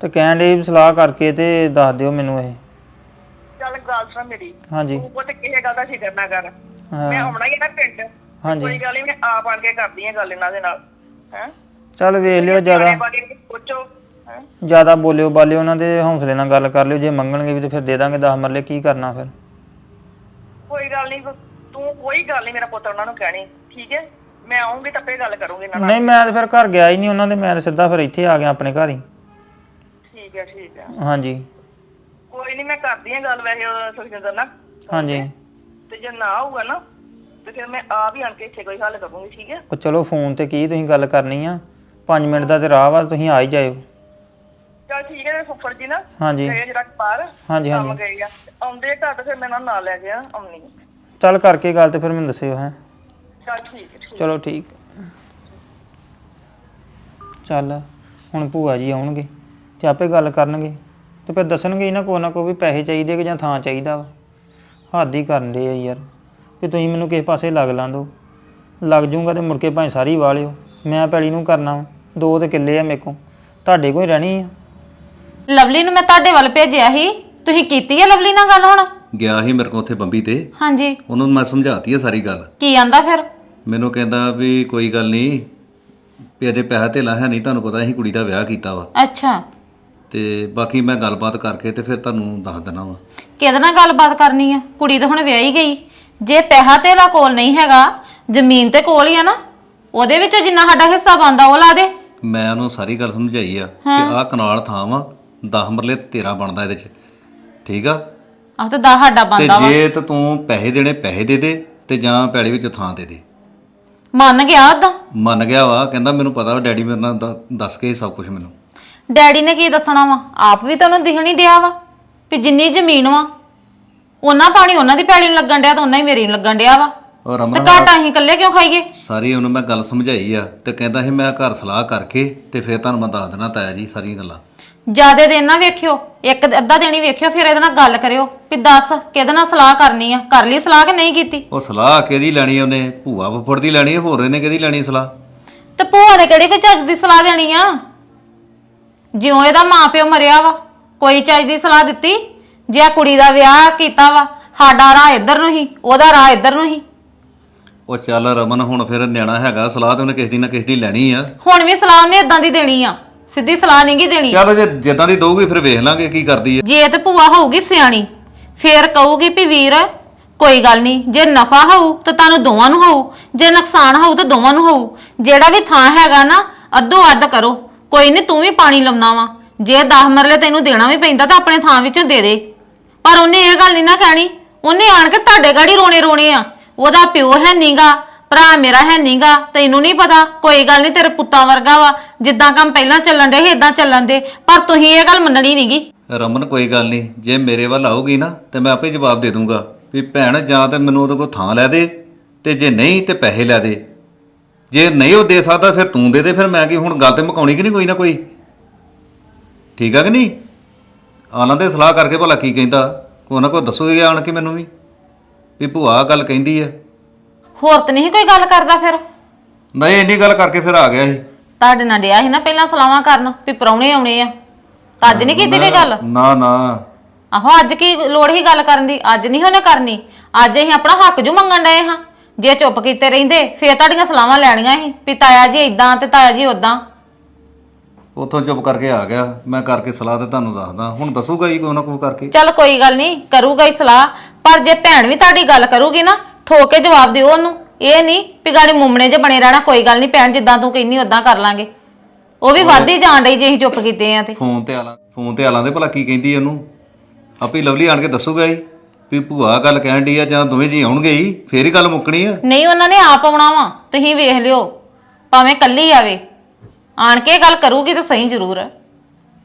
ਤੇ ਕਹਿਣ ਵੀ ਸਲਾਹ ਕਰਕੇ ਤੇ ਦੱਸ ਦਿਓ ਮੈਨੂੰ ਇਹ। ਚੱਲ ਗੱਲ ਸੁਣ ਮੇਰੀ। ਹਾਂਜੀ। ਤੂੰ ਪੁੱਤ ਕਿਸੇ ਗੱਲ ਦਾ ਫਿਕਰ ਨਾ ਕਰ। ਮੈਂ ਹਾਂ ਆਉਣਾ ਹੀ ਹੈ ਨਾ ਪਿੰਡ। ਹਾਂਜੀ। ਕੋਈ ਗੱਲ ਨਹੀਂ ਮੈਂ ਆਪ ਆਣ ਕੇ ਕਰਦੀ ਆ ਗੱਲ ਇਹਨਾਂ ਦੇ ਨਾਲ ਹੈ? ਚੱਲ ਵੇਖ ਲਿਓ ਜ਼ਿਆਦਾ। ਸੋਚੋ ਹੈ? ਜ਼ਿਆਦਾ ਬੋਲਿਓ ਬਾਲਿਓ ਉਹਨਾਂ ਦੇ ਹੌਸਲੇ ਨਾਲ ਗੱਲ ਕਰ ਲਿਓ। ਜੇ ਮੰਗਣਗੇ ਵੀ ਤੇ ਫਿਰ ਦੇ ਦਾਂਗੇ 10 ਮਰਲੇ ਕੀ ਕਰਨਾ ਫਿਰ? ਕੋਈ ਗੱਲ ਨਹੀਂ ਤੂੰ ਕੋਈ ਗੱਲ ਨਹੀਂ ਮੇਰਾ ਪੁੱਤ ਉਹਨਾਂ ਨੂੰ ਕਹਿਣੀ ਠੀਕ ਹੈ? ਮੈਂ ਆਉਂਗੀ ਤਾਂ ਫੇਰ ਗੱਲ ਕਰੂੰਗੀ ਇਹਨਾਂ ਨਾਲ। ਨਹੀਂ ਮੈਂ ਤਾਂ ਫਿਰ ਘਰ ਗਿਆ ਹੀ ਨਹੀਂ ਉਹਨਾਂ ਦੇ ਮੈਂ ਤਾਂ ਸਿੱਧਾ ਫਿਰ ਇੱਥੇ ਆ ਗਿਆ ਆਪਣੇ ਘਰ ਹੀ। ਠੀਕ ਹੈ ਠੀਕ ਹੈ। ਹਾਂਜੀ। ਕੋਈ ਨਹੀਂ ਮੈਂ ਕਰਦੀ ਆ ਗੱਲ ਵੈਸੇ ਸੁਖਜਿੰਦਰ ਨਾਲ। ਹਾਂਜੀ। ਤੇ ਜੇ ਨਾ ਆਊਗਾ ਨਾ ਤੇ ਫਿਰ ਮੈਂ ਆਪ ਹੀ ਆਣ ਕੇ ਇੱਥੇ ਕੋਈ ਹੱਲ ਕਰੂੰਗੀ ਠੀਕ ਹੈ? ਉਹ ਚਲੋ ਫੋਨ ਤੇ ਕੀ ਤੁਸੀਂ ਗੱਲ ਕਰਨੀ ਆ। 5 ਮਿੰਟ ਦਾ ਤੇ ਰਾਹ ਵਾ ਤੁਸੀਂ ਆ ਹੀ ਜਾਇਓ। ਚਲ ਠੀਕ ਹੈ ਮੇਰੇ ਫੁੱਫੜ ਜੀ ਨਾ। ਹਾਂਜੀ। ਗਏ ਜਿਹੜਾ ਬਾਹਰ ਹਾਂਜੀ ਕੰਮ ਹਾਂਜੀ ਗਏ ਆ ਆਉਂਦੇ ਘਰ ਤੇ ਫਿਰ ਮੈਂ ਇਹਨਾਂ ਨੂੰ ਨਾਲ ਲੈ ਗਿਆ ਆਉਣੀ ਚੱਲ ਕਰਕੇ ਗੱਲ ਤੇ ਫਿਰ ਮੈਨੂੰ ਦੱਸਿਓ ਹੈ। ਚਲ ਠੀਕ ਹੈ ਠੀਕ। ਚਲੋ ਠੀਕ। ਚੱਲ ਹੁਣ ਭੂਆ ਜੀ ਆਉਣਗੇ ਤੇ ਆਪੇ ਗੱਲ ਕਰਨਗੇ ਤੇ ਫਿਰ ਦੱਸਣਗੇ ਇਹਨਾਂ ਕੋ ਨਾ ਕੋ ਵੀ ਪੈਸੇ ਚਾਹੀਦੇ ਕਿ ਜਾਂ ਥਾਂ ਚਾਹੀਦਾ ਵਾ। ਹੱਦ ਹੀ ਕਰਨ ਦੇ ਆ ਯਾਰ ਵੀ ਤੁਸੀਂ ਮੈਨੂੰ ਕਿਸੇ ਪਾਸੇ ਲੱਗ ਲਾਂ ਦੋ ਲੱਗ ਜੂਗਾ ਤੇ ਮੁੜ ਕੇ ਭਾਵੇਂ ਸਾਰੀ ਵਾਲਿਓ ਮੈਂ ਪੈਲੀ ਨੂੰ ਕਰਨਾ ਵਾ ਦੋ ਤੇ ਕਿੱਲੇ ਆ ਮੇਰੇ ਕੋ ਤੁਹਾਡੇ ਕੋਈ ਰਹਿਣੀ ਆ। ਲਵਲੀ ਨੂੰ ਮੈਂ ਤੁਹਾਡੇ ਵੱਲ ਭੇਜਿਆ ਸੀ ਤੁਸੀਂ ਕੀਤੀ ਹੈ ਲਵਲੀ ਨਾਲ ਗੱਲ ਹੁਣ? ਗਿਆ ਸੀ ਮੇਰੇ ਕੋਲ ਉੱਥੇ ਬੰਬੀ ਤੇ। ਹਾਂਜੀ। ਉਹਨੂੰ ਮੈਂ ਸਮਝਾਤੀ ਆ ਸਾਰੀ ਗੱਲ। ਕੀ ਆਂਦਾ ਫਿਰ? ਮੈਨੂੰ ਕਹਿੰਦਾ ਵੀ ਕੋਈ ਗੱਲ ਨਹੀਂ ਵੀ ਅਜੇ ਪੈਸਾ ਧੇਲਾ ਹੈ ਨਹੀਂ ਤੁਹਾਨੂੰ ਪਤਾ ਅਸੀਂ ਕੁੜੀ ਦਾ ਵਿਆਹ ਕੀਤਾ ਵਾ। ਅੱਛਾ। ਤੇ ਬਾਕੀ ਮੈਂ ਗੱਲਬਾਤ ਕਰਕੇ ਤੇ ਫਿਰ ਤੁਹਾਨੂੰ ਦੱਸ ਦੇਣਾ ਵਾ। ਕਿਹਦੇ ਨਾਲ ਗੱਲਬਾਤ ਕਰਨੀ ਆ? ਕੁੜੀ ਤਾਂ ਹੁਣ ਵਿਆਹੀ ਗਈ। ਜੇ ਪੈਸਾ ਤੇਰਾ ਕੋਲ ਨਹੀਂ ਹੈਗਾ ਜ਼ਮੀਨ ਤੇ ਕੋਲ ਹੀ ਆ ਨਾ ਉਹਦੇ ਵਿੱਚ ਜਿੰਨਾ ਸਾਡਾ ਹਿੱਸਾ ਬਣਦਾ ਉਹ ਲਾ ਦੇ। ਮੈਂ ਉਹਨੂੰ ਸਾਰੀ ਗੱਲ ਸਮਝਾਈ ਆ ਕਿ ਆਹ ਕਨਾਲ ਥਾਂ ਵਾ 10 ਮਰਲੇ ਤੇਰਾ ਬਣਦਾ ਇਹਦੇ 'ਚ। ਠੀਕ ਆ? ਆਹ ਤਾਂ ਦਾ ਸਾਡਾ ਤੇ ਬਣਦਾ ਵਾ। ਜੇ ਤਾਂ ਤੂੰ ਪੈਸੇ ਦੇਣੇ ਪੈਸੇ ਦੇ ਦੇ ਤੇ ਜਾਂ ਪੈਲੀ ਵਿੱਚ ਥਾਂ ਦੇ ਦੇ। ਮੰਨ ਗਿਆ ਉਦਾਂ ਮੰਨ ਗਿਆ ਵਾ ਕਹਿੰਦਾ ਮੈਨੂੰ ਪਤਾ ਵਾ ਡੈਡੀ ਮੇਰੇ ਨਾਲ ਦ- ਦੱਸ ਕੇ ਸਭ ਕੁਝ ਮੈਨੂੰ। ਡੈਡੀ ਨੇ ਕੀ ਦੱਸਣਾ ਵਾ? ਆਪ ਵੀ ਤਾਂ ਉਹਨੂੰ ਦਿਖਣ ਹੀ ਡਿਆ ਵਾ ਵੀ ਜਿੰਨੀ ਜ਼ਮੀਨ ਵਾ ਉਹਨਾਂ ਪਾਣੀ ਉਹਨਾਂ ਦੀ ਪੈਲੀ ਨੂੰ ਲੱਗਣ ਡਿਆ ਤਾਂ ਉਹਨਾਂ ਹੀ ਮੇਰੀ ਨੂੰ ਲੱਗਣ ਡਿਆ ਵਾ। ਔਰ ਤੇ ਰਮਨ ਘਾਟਾ ਅਸੀਂ ਇਕੱਲੇ ਕਿਉਂ ਖਾਈਏ? ਸਾਰੀ ਉਹਨੂੰ ਮੈਂ ਗੱਲ ਸਮਝਾਈ ਆ ਤੇ ਕਹਿੰਦਾ ਸੀ ਮੈਂ ਘਰ ਸਲਾਹ ਕਰਕੇ ਤੇ ਫਿਰ ਤੁਹਾਨੂੰ ਮੈਂ ਦੱਸ ਦੇਣਾ ਤਾਇਆ ਜੀ ਸਾਰੀਆਂ ਗੱਲਾਂ। ਜਿਆਦੇ ਦਿਨ ਨਾ ਵੇਖਿਓ ਇੱਕ ਅੱਧਾ ਦਿਨ ਹੀ ਵੇਖਿਓ ਫਿਰ ਇਹਦੇ ਨਾਲ ਗੱਲ ਕਰਿਓ ਵੀ ਦੱਸ ਕਿਹਦੇ ਨਾਲ ਸਲਾਹ ਕਰਨੀ ਆ ਕਰ ਲਈ ਸਲਾਹ ਕਿ ਨਹੀਂ ਕੀਤੀ? ਉਹ ਸਲਾਹ ਕਿਹਦੀ ਲੈਣੀ ਉਹਨੇ? ਭੂਆ ਫੁੱਫੜ ਦੀ ਲੈਣੀ ਹੋਰ ਇਹਨੇ ਕਿਹਦੀ ਲੈਣੀ ਸਲਾਹ? ਤੇ ਭੂਆ ਨੇ ਕਿਹੜੀ ਕੋਈ ਚੱਜ ਦੀ ਸਲਾਹ ਦੇਣੀ ਆ? ਜਿਉਂ ਇਹਦਾ ਮਾਪਿਓ ਮਰਿਆ ਵਾ ਕੋਈ ਚੱਜ ਦੀ ਸਲਾਹ ਦਿੱਤੀ? ਜੇ ਆ ਕੁੜੀ ਦਾ ਵਿਆਹ ਕੀਤਾ ਵਾ ਸਾਡਾ ਰਾਹ ਇੱਧਰ ਨੂੰ ਹੀ ਉਹਦਾ ਰਾਹ ਇੱਧਰ ਨੂੰ ਹੀ। ਉਹ ਚੱਲ ਰਮਨ ਹੁਣ ਫਿਰ ਨਿਆਣਾ ਹੈਗਾ ਸਲਾਹ ਤੇ ਉਹਨੇ ਕਿਸੇ ਦੀ ਨਾ ਕਿਸੇ ਦੀ ਲੈਣੀ ਆ। ਹੁਣ ਵੀ ਸਲਾਹ ਉਹਨੇ ਇਦਾਂ ਦੀ ਦੇਣੀ ਆ। ਸਿੱਧੀ ਸਲਾਹ ਨਹੀਂ ਗੀ ਦੇਣੀ। ਚੱਲ ਜੇ ਜਿੱਦਾਂ ਦੀ ਦਊਗੀ ਫਿਰ ਵੇਖ ਲਾਂਗੇ ਕੀ ਕਰਦੀ ਹੈ ਜੇ ਤੇ ਭੂਆ ਹੋਊਗੀ ਸਿਆਣੀ ਫੇਰ ਕਹੂਗੀ ਵੀ ਵੀਰ ਕੋਈ ਗੱਲ ਨਹੀਂ ਜੇ ਨਫਾ ਹੋਊ ਤਾਂ ਤੁਹਾਨੂੰ ਦੋਵਾਂ ਨੂੰ ਹੋਊ ਜੇ ਨੁਕਸਾਨ ਹੋਊ ਤਾਂ ਦੋਵਾਂ ਨੂੰ ਹੋਊ। ਜਿਹੜਾ ਵੀ ਥਾਂ ਹੈਗਾ ਨਾ ਅੱਧੋ ਅੱਧ ਕਰੋ। ਕੋਈ ਨਹੀਂ ਤੂੰ ਵੀ ਪਾਣੀ ਲਾਉਣਾ ਵਾ। ਜੇ 10 ਮਰਲੇ ਤੈਨੂੰ ਦੇਣਾ ਵੀ ਪੈਂਦਾ ਤਾਂ ਆਪਣੇ ਥਾਂ ਵਿੱਚੋਂ ਦੇ ਦੇ। ਪਰ ਉਹਨੇ ਇਹ ਗੱਲ ਨਹੀਂ ਨਾ ਕਹਿਣੀ ਉਹਨੇ ਆਣ ਕੇ ਤੁਹਾਡੇ ਗਾੜੀ ਰੋਣੇ ਰੋਣੇ ਆ। ਉਹਦਾ ਪਿਓ ਹੈ ਨੀਗਾ ਭਰਾ ਮੇਰਾ ਹੈ ਨੀਗਾ, ਤੈਨੂੰ ਨਹੀਂ ਪਤਾ, ਕੋਈ ਗੱਲ ਨਹੀਂ ਤੇਰੇ ਪੁੱਤਾਂ ਵਰਗਾ ਵਾ। ਜਿੱਦਾਂ ਕੰਮ ਪਹਿਲਾਂ ਚੱਲਣ ਦੇ ਇਦਾਂ ਚੱਲਣ ਦੇ। ਪਰ ਤੁਸੀਂ ਇਹ ਗੱਲ ਮੰਨਣੀ ਨਹੀਂਗੀ ਰਮਨ, ਕੋਈ ਗੱਲ ਨਹੀਂ। ਜੇ ਮੇਰੇ ਵੱਲ ਆਊਗੀ ਨਾ, ਤੇ ਮੈਂ ਆਪੇ ਜਵਾਬ ਦੇ ਦੂੰਗਾ ਵੀ ਭੈਣ ਜਾਂ ਤੇ ਮੈਨੂੰ ਉਹਦੇ ਕੋਲ ਥਾਂ ਲੈ ਦੇ, ਤੇ ਜੇ ਨਹੀਂ, ਤੇ ਪੈਸੇ ਲੈ ਦੇ। ਜੇ ਨਹੀਂ ਉਹ ਦੇ ਸਕਦਾ, ਫਿਰ ਤੂੰ ਦੇ ਦੇ। ਫਿਰ ਮੈਂ ਕੀ ਹੁਣ ਗੱਲ ਤੇ ਮੁਕਾਉਣੀ ਕਿ ਨਹੀਂ ਕੋਈ ਨਾ ਕੋਈ? ਠੀਕ ਆ ਕਿ ਨਹੀਂ? ਆਲਾਂ ਦੇ ਸਲਾਹ ਕਰਕੇ ਭਲਾ ਕੀ ਕਹਿੰਦਾ? ਕੋਈ ਨਾ ਕੋਈ ਦੱਸੋਗੇ ਆਣ ਕੇ ਮੈਨੂੰ ਵੀ। ਵੀ ਭੂਆ ਆਹ ਗੱਲ ਕਹਿੰਦੀ ਆ। ਹੋਰ ਤਾਂ ਨਹੀਂ ਕੋਈ ਗੱਲ ਕਰਦਾ ਫਿਰ? ਨਹੀਂ ਇੰਨੀ ਗੱਲ ਕਰਕੇ ਫਿਰ ਆ ਗਿਆ ਸੀ। ਤੁਹਾਡੇ ਨਾਲ ਡਿਆ ਸੀ ਨਾ ਪਹਿਲਾਂ ਸਲਾਹਾਂ ਕਰਨ ਵੀ ਪ੍ਰਾਹੁਣੇ ਆਉਣੇ ਆ। ਤਾਂ ਅੱਜ ਨਹੀਂ ਕੀਤੀ ਵੀ ਗੱਲ? ਨਾ ਨਾ। ਆਹੋ ਅੱਜ ਕੀ ਲੋੜ ਹੀ ਗੱਲ ਕਰਨ ਦੀ? ਅੱਜ ਨਹੀਂ ਉਹਨੇ ਕਰਨੀ। ਅੱਜ ਅਸੀਂ ਆਪਣਾ ਹੱਕ ਜੂ ਮੰਗਣ ਡਏ ਹਾਂ। ਜੇ ਚੁੱਪ ਕੀਤੇ ਰਹਿੰਦੇ ਫੇਰ ਤੁਹਾਡੀਆਂ ਸਲਾਹਾਂ ਲੈਣੀਆਂ ਸੀ ਵੀ ਤਾਇਆ ਜੀ ਇਦਾਂ ਤੇ ਤਾਇਆ ਜੀ ਉਦਾਂ ਉੱਥੋਂ ਚੁੱਪ ਕਰਕੇ ਆ ਗਿਆ। ਮੈਂ ਕਰਕੇ ਸਲਾਹ ਤੇ ਤੁਹਾਨੂੰ ਦੱਸਦਾ। ਹੁਣ ਦੱਸੂਗਾ ਹੀ ਕੋਈ ਨਾ ਕੋਈ ਕਰਕੇ। ਚੱਲ ਕੋਈ ਗੱਲ ਨਹੀਂ ਕਰੂਗਾ ਹੀ ਸਲਾਹ। ਪਰ ਜੇ ਭੈਣ ਵੀ ਤੁਹਾਡੀ ਗੱਲ ਕਰੂਗੀ ਨਾ ਠੋਕ ਕੇ ਜਵਾਬ ਦਿਓ ਉਹਨੂੰ। ਇਹ ਨਹੀਂ ਵੀ ਗਾੜੀ ਮੁੰਮਣੇ ਜੇ ਬਣੇ ਰਹਿਣਾ ਕੋਈ ਗੱਲ ਨਹੀਂ ਭੈਣ ਜਿੱਦਾਂ ਤੂੰ ਕਹਿੰਦੀ ਉਦਾਂ ਕਰ ਲਾਂਗੇ। ਉਹ ਵੀ ਵੱਧ ਹੀ ਜਾਣ ਡਈ ਜੇ ਅਸੀਂ ਚੁੱਪ ਕੀਤੇ ਆ ਤੇ। ਫੋਨ ਤੇ ਆਲਾਂ ਫੋਨ ਤੇ ਆਲਾਂ ਦੇ ਭਲਾ ਕੀ ਕਹਿੰਦੀ ਉਹਨੂੰ? ਆਪੇ ਲਵਲੀ ਆਣ ਕੇ ਦੱਸੂਗਾ ਹੀ ਵੀ ਭੂਆ ਗੱਲ ਕਹਿਣ ਡਈ ਆ ਜਾਂ ਦੋਵੇਂ ਜੀ ਆਉਣਗੇ ਹੀ ਫੇਰ ਹੀ ਗੱਲ ਮੁੱਕਣੀ ਆ। ਨਹੀਂ ਉਹਨਾਂ ਨੇ ਆਪ ਆਉਣਾ ਵਾ ਤੁਸੀਂ ਵੇਖ ਲਿਓ ਭਾਵੇਂ ਕੱਲੀ ਆਵੇ। ਆਣ ਕੇ ਗੱਲ ਕਰੂਗੀ ਤਾਂ ਸਹੀ ਜ਼ਰੂਰ ਹੈ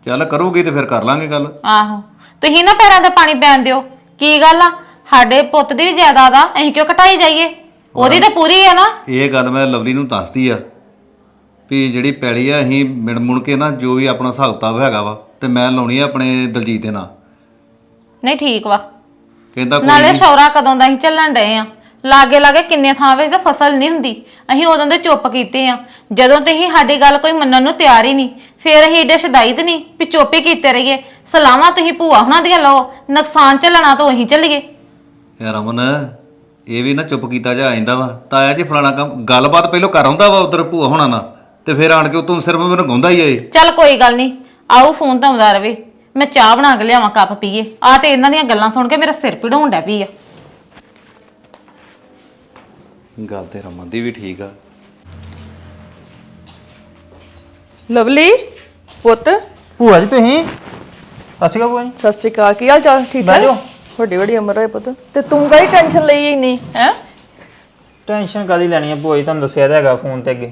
ਚੱਲ ਕਰੂਗੀ ਤੇ ਫਿਰ ਕਰ ਲਾਂਗੇ ਗੱਲ। ਆਹੋ। ਤੁਸੀਂ ਨਾ ਪੈਰਾਂ ਤੇ ਪਾਣੀ ਪੈਣ ਦਿਓ। ਕੀ ਗੱਲ ਆ? ਸਾਡੇ ਪੁੱਤ ਦੀ ਵੀ ਜਾਇਦਾਦ ਆ ਅਸੀਂ ਕਿਉਂ ਘਟਾਈ ਜਾਈਏ? ਉਹਦੀ ਤਾਂ ਪੂਰੀ ਆ ਨਾ। ਇਹ ਗੱਲ ਮੈਂ ਲਵਲੀ ਨੂੰ ਦੱਸਦੀ ਆ ਵੀ ਜਿਹੜੀ ਪੈਲੀ ਆ ਅਸੀਂ ਮਿਣ ਮੁਣ ਕੇ ਨਾ ਜੋ ਵੀ ਆਪਣਾ ਹਿਸਾਬ ਕਿਤਾਬ ਹੈਗਾ ਵਾ ਤੇ ਮੈਂ ਲਾਉਣੀ ਆ ਆਪਣੇ ਦਲਜੀਤ ਦੇ ਨਾਂ। ਨਹੀਂ ਠੀਕ ਵਾ। ਕਹਿੰਦਾ ਕੋਈ ਨਾਲੇ। ਸ਼ੌਰਾ ਕਦੋਂ ਦਾ ਹੀ ਚੱਲਣ ਡਏ ਆ? ਲਾਗੇ ਲਾਗੇ ਕਿੰਨੇ ਥਾਂ ਵਿੱਚ ਤਾਂ ਫਸਲ ਨਹੀਂ ਹੁੰਦੀ। ਅਸੀਂ ਉਦੋਂ ਦੇ ਚੁੱਪ ਕੀਤੇ ਆ। ਜਦੋਂ ਤੁਸੀਂ ਸਾਡੀ ਗੱਲ ਕੋਈ ਮੰਨਣ ਨੂੰ ਤਿਆਰ ਹੀ ਨਹੀਂ ਫੇਰ ਅਸੀਂ ਏਡੇ ਸ਼ਦਾਈਤ ਨਹੀਂ ਵੀ ਚੁੱਪ ਹੀ ਕੀਤੇ ਰਹੀਏ। ਸਲਾਮਾਂ ਤੁਸੀਂ ਭੂਆ ਹੁਣਾਂ ਦੀਆਂ ਲਓ ਨੁਕਸਾਨ ਝੱਲਣਾ ਤਾਂ ਉਹੀ ਚੱਲੀਏ ਯਾਰ ਰਮਨ ਇਹ ਵੀ ਨਾ ਚੁੱਪ ਕੀਤਾ ਜਾ ਆਇਂਦਾ ਵਾ। ਤਾਇਆ ਜੀ ਫਲਾਣਾ ਕੰਮ ਗੱਲਬਾਤ ਪਹਿਲਾਂ ਕਰ ਆਉਂਦਾ ਵਾ ਉਧਰ ਭੂਆ ਹੋਣਾ ਨਾ ਤੇ ਫਿਰ ਆਣ ਕੇ ਉਤੋਂ ਸਿਰਫ ਮੈਨੂੰ ਗਾਉਂਦਾ ਹੀ ਏ ਚੱਲ ਕੋਈ ਗੱਲ ਨਹੀਂ ਆਓ ਫੋਨ ਤਾਂ ਆਉਂਦਾ ਰਵੇ। ਮੈਂ ਚਾਹ ਬਣਾ ਕੇ ਲਿਆਵਾਂ ਕੱਪ ਪੀਏ। ਆ ਤੇ ਇਹਨਾਂ ਦੀਆਂ ਗੱਲਾਂ ਸੁਣ ਕੇ ਮੇਰਾ ਸਿਰ ਪੀੜਾਉਣ ਡੈ ਪਈ ਆ। ਗੱਲ ਤੇ ਰਮਨ ਦੀ ਵੀ ਠੀਕ ਆ। ਲਵਲੀ ਪੁੱਤ। ਭੂਆ ਜੀ ਤੁਸੀਂ? ਅਸੀਂ ਕਾ ਭੂਆ ਜੀ। ਸਤਿ ਸ਼੍ਰੀ ਅਕਾਲ ਕੀ ਹਾਲ ਚਾਲ? ਠੀਕ ਠਾਕ? ਜਾਓ। ਵੱਡੀ ਵੱਡੀ ਉਮਰ ਹੈ ਪੁੱਤ। ਤੇ ਤੂੰ ਕਾਹਦੀ ਟੈਨਸ਼ਨ ਲਈ ਇੰਨੀ ਹੈ? ਟੈਨਸ਼ਨ ਕਾਦੀ ਲੈਣੀ ਆ ਭੂਆ ਜੀ ਤੁਹਾਨੂੰ ਦੱਸਿਆ ਤਾਂ ਹੈਗਾ ਫੋਨ ਤੇ ਅੱਗੇ।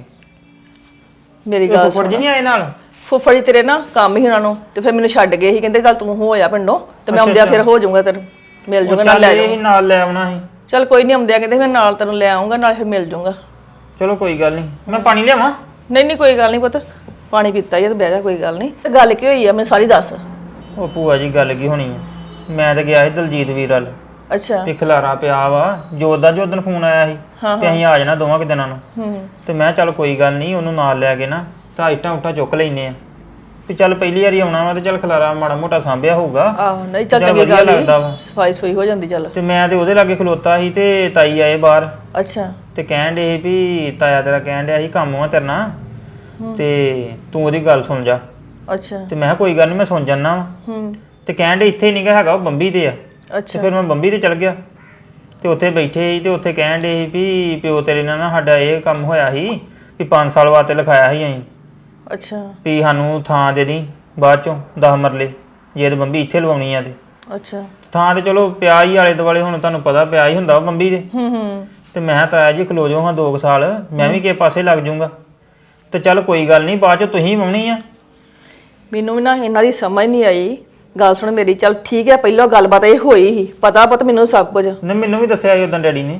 ਮੇਰੀ ਇਹ ਗੱਲ ਫੁੱਫੜ ਜੀ ਨਹੀਂ ਆਏ ਨਾਲ? ਫੁੱਫੜ ਜੀ ਤੇਰੇ ਨਾ ਕੰਮ ਹੀ ਉਹਨਾਂ ਨੂੰ ਤੇ ਫਿਰ ਮੈਨੂੰ ਛੱਡ ਗਏ ਸੀ ਕਹਿੰਦੇ ਚੱਲ ਤੂੰ ਹੋ ਆ ਪਿੰਡੋਂ ਤੇ ਮੈਂ ਆਉਂਦਿਆਂ ਫਿਰ ਹੋ ਜਾਊਂਗਾ ਤੈਨੂੰ ਮਿਲ ਜਾਊਂਗਾ ਨਾਲ ਲੈ ਇਹ ਜਾਊਂਗਾ। ਹੀ ਨਾਲ ਲੈ ਆਉਣਾ ਸੀ। ਚੱਲ ਕੋਈ ਨਹੀਂ ਆਉਂਦਿਆਂ ਕਹਿੰਦੇ ਮੈਂ ਨਾਲ ਤੈਨੂੰ ਲੈ ਆਉਂਗਾ ਨਾਲ ਫਿਰ ਮਿਲ ਜਾਊਂਗਾ ਚਲੋ ਕੋਈ ਗੱਲ ਨਹੀਂ ਮੈਂ ਪਾਣੀ ਲਿਆਵਾਂ? ਨਹੀਂ ਨਹੀਂ ਕੋਈ ਗੱਲ ਨਹੀਂ ਪੁੱਤ ਪਾਣੀ ਪੀਤਾ ਹੀ ਆ ਤੇ ਬਹਿ ਜਾ ਕੋਈ ਗੱਲ ਨਹੀਂ। ਗੱਲ ਕੀ ਹੋਈ ਆ ਮੈਨੂੰ ਸਾਰੀ ਦੱਸ। ਉਹ ਭੂਆ ਜੀ ਗੱਲ ਕੀ ਹੋਣੀ ਆ? ਮੈਂ ਤਾਂ ਗਿਆ ਸੀ ਦਲਜੀਤ ਵੀਰ ਵੱਲ। ਅੱਛਾ। ਤੇ ਖਲਾਰਾ ਪਿਆ ਵਾ ਜੋਤ ਦਾ ਜੋਦਨ ਫੋਨ ਆਇਆ ਸੀ ਤੇ ਅਸੀਂ ਆ ਜਾਣਾ ਦੋਵਾਂ ਕਿ ਦਿਨਾਂ ਨੂੰ। ਹੂੰ। ਤੇ ਮੈਂ ਚੱਲ ਕੋਈ ਗੱਲ ਨਹੀਂ ਉਹਨੂੰ ਨਾਲ ਲੈ ਕੇ ਨਾ ਤਾਂ ਇਟਾਂ ਉਟਾਂ ਚੁੱਕ ਲੈਨੇ ਆ। ਵੀ ਚੱਲ ਪਹਿਲੀ ਵਾਰੀ ਆਉਣਾ ਵਾ ਤੇ ਚੱਲ ਖਲਾਰਾ ਮਾੜਾ ਮੋਟਾ ਸਾਂਭਿਆ ਹੋਊਗਾ। ਆਹੋ ਨਹੀਂ ਚੱਲ ਚੱਲ ਚੰਗੀ ਵਧੀਆ ਗੱਲ ਲੱਗਦਾ ਵਾ। ਸਫ਼ਾਈ ਸਫ਼ਾਈ ਹੋ ਜਾਂਦੀ ਚੱਲ। ਤੇ ਮੈਂ ਤੇ ਉਹਦੇ ਲਾਗੇ ਖਲੋਤਾ ਸੀ ਤੇ ਤਾਈ ਆਏ ਬਾਹਰ। ਅੱਛਾ। ਤੇ ਕਹਿਣ ਦੇ ਵੀ ਤਾਇਆ ਤੇਰਾ ਕਹਿਣ ਡਿਆ ਸੀ ਕੰਮ ਆ ਤੇਰੇ ਨਾਲ ਤੇ ਤੂੰ ਉਹਦੀ ਗੱਲ ਸੁਣ ਜਾ। ਅੱਛਾ। ਤੇ ਮੈਂ ਕਿਹਾ ਕੋਈ ਗੱਲ ਨਹੀਂ ਮੈਂ ਸੁਣ ਜੰਨਾ ਵਾ। ਹੂੰ। ਤੇ ਕਹਿਣ ਦੇ ਇੱਥੇ ਹੀ ਨਹੀਂ ਹੈਗਾ ਉਹ ਬੰਬੀ ਤੇ ਆ। ਤੇ ਅੱਛਾ ਫਿਰ ਮੈਂ ਬੰਬੀ ਤੇ ਚਲ ਗਿਆ। ਤੇ ਉੱਥੇ ਬੈਠੇ ਸੀ ਤੇ ਉੱਥੇ ਕਹਿਣ ਦੇ ਸੀ ਵੀ ਪਿਓ ਤੇਰੇ ਨਾਲ ਨਾ ਸਾਡਾ ਇਹ ਕੰਮ ਹੋਇਆ ਸੀ ਵੀ 5 ਸਾਲ ਵਾਸਤੇ ਲਿਖਾਇਆ ਸੀ ਅਸੀਂ। ਅੱਛਾ। ਵੀ ਸਾਨੂੰ ਥਾਂ ਦੇ ਦੀ ਬਾਅਦ ਚੋਂ 10 ਮਰਲੇ ਜੇ ਤੇ ਬੰਬੀ ਇੱਥੇ ਲਵਾਉਣੀ ਆ ਤੇ। ਅੱਛਾ। ਥਾਂ ਤੇ ਚਲੋ ਪਿਆ ਹੀ ਆਲੇ ਦੁਆਲੇ ਹੁਣ ਤੁਹਾਨੂੰ ਪਤਾ ਪਿਆ ਹੀ ਹੁੰਦਾ ਵਾ ਬੰਬੀ ਦੇ। ਹੂੰ ਹੂੰ। ਤੇ ਮੈਂ ਤਾਂ ਆਇਆ ਜੀ ਖਲੋ ਜਾਓ ਹਾਂ 2 ਸਾਲ ਮੈਂ ਵੀ ਕਿਸੇ ਪਾਸੇ ਲੱਗ ਜਾਊਂਗਾ। ਤੇ ਚੱਲ ਕੋਈ ਗੱਲ ਨਹੀਂ ਬਾਅਦ ਚ ਤੁਸੀਂ ਵਾਉਣੀ ਆ। ਮੈਨੂੰ ਵੀ ਨਾ ਇਹਨਾਂ ਦੀ ਸਮਝ ਨਹੀਂ ਆਈ ਗੱਲ ਸੁਣ ਮੇਰੀ ਚੱਲ ਠੀਕ ਹੈ ਪਹਿਲਾਂ ਗੱਲਬਾਤ ਇਹ ਹੋਈ ਸੀ ਪਤਾ ਪਤ ਮੈਨੂੰ ਸਭ ਕੁਝ। ਨੇ ਮੈਨੂੰ ਵੀ ਦੱਸਿਆ ਸੀ ਉਦੋਂ ਡੈਡੀ ਨੇ।